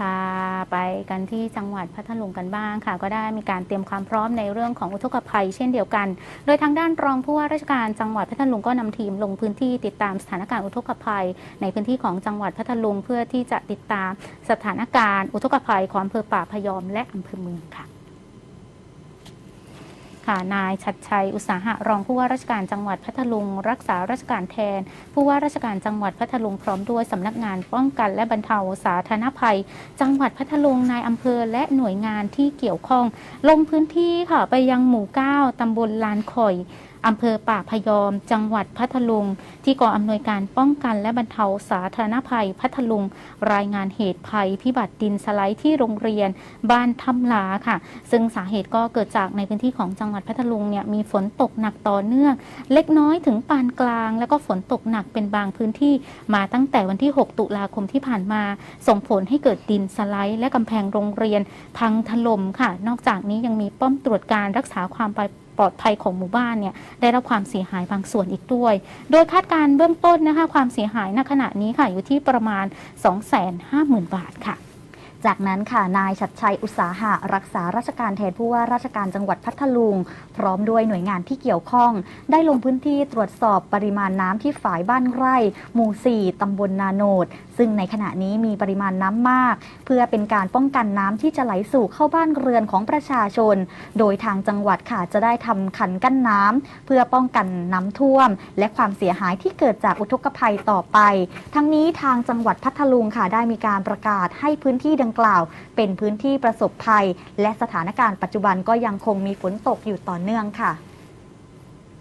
พาไปกันที่จังหวัดพัทลุงกันบ้างค่ะ ก็ได้มีการเตรียมความพร้อมในเรื่องของอุทกภัยเช่นเดียวกัน โดยทางด้านรองผู้ว่าราชการจังหวัดพัทลุงก็นำทีมลงพื้นที่ติดตามสถานการณ์อุทกภัย ในพื้นที่ของจังหวัดพัทลุงเพื่อที่จะติดตามสถานการณ์อุทกภัยของอำเภอป่าพยอมและอำเภอเมืองค่ะ ค่ะนายชัดชัยอุตสาหะรองผู้ว่าราชการจังหวัดพัทลุง รักษาราชการแทน ผู้ว่าราชการจังหวัดพัทลุงพร้อมด้วยสำนักงานป้องกันและบรรเทาสาธารณภัย จังหวัดพัทลุงนายอำเภอและหน่วยงานที่เกี่ยวข้อง ลงพื้นที่ค่ะไปยังหมู่ 9 ตำบลลานคอย อำเภอป่าพยอม จังหวัดพัทลุง ที่กองอำนวยการป้องกันและบรรเทาสาธารณภัยพัทลุง รายงานเหตุภัยพิบัติดินสไลด์ที่โรงเรียนบ้านทำลาค่ะ ซึ่งสาเหตุก็เกิดจากในพื้นที่ของจังหวัดพัทลุงเนี่ยมีฝนตกหนักต่อเนื่อง เล็กน้อยถึงปานกลาง แล้วก็ฝนตกหนักเป็นบางพื้นที่มาตั้งแต่วันที่ 6 ตุลาคมที่ผ่านมา ส่งผลให้เกิดดินสไลด์ และกำแพงโรงเรียนพังถล่มค่ะ นอกจากนี้ยังมีป้อมตรวจการรักษาความปลอดปลอดภัยของหมู่บ้านเนี่ยได้รับความเสียหายบางส่วนอีกด้วย โดยคาดการณ์เบื้องต้นนะคะความเสียหายณขณะนี้ค่ะอยู่ที่ประมาณ 250,000 บาทค่ะ จากนั้นค่ะนายชัดชัยอุตสาหะรักษาราชการแทนผู้ว่าราชการจังหวัดพัทลุง พร้อมด้วยหน่วยงานที่เกี่ยวข้อง ได้ลงพื้นที่ตรวจสอบปริมาณน้ำที่ฝายบ้านไร่ หมู่ 4 ตำบลนาโนด ซึ่งในขณะนี้มีปริมาณน้ำมาก เพื่อเป็นการป้องกันน้ำที่จะไหลสู่เข้าบ้านเรือนของประชาชน โดยทางจังหวัดค่ะจะได้ทำคันกั้นน้ำเพื่อป้องกันน้ำท่วม และความเสียหายที่เกิดจากอุทกภัยต่อไป ทั้งนี้ทางจังหวัดพัทลุงค่ะได้มีการประกาศให้พื้นที่ดังกล่าว เป็นพื้นที่ประสบภัย และสถานการณ์ปัจจุบันก็ยังคงมีฝนตกอยู่ต่อเนื่องค่ะ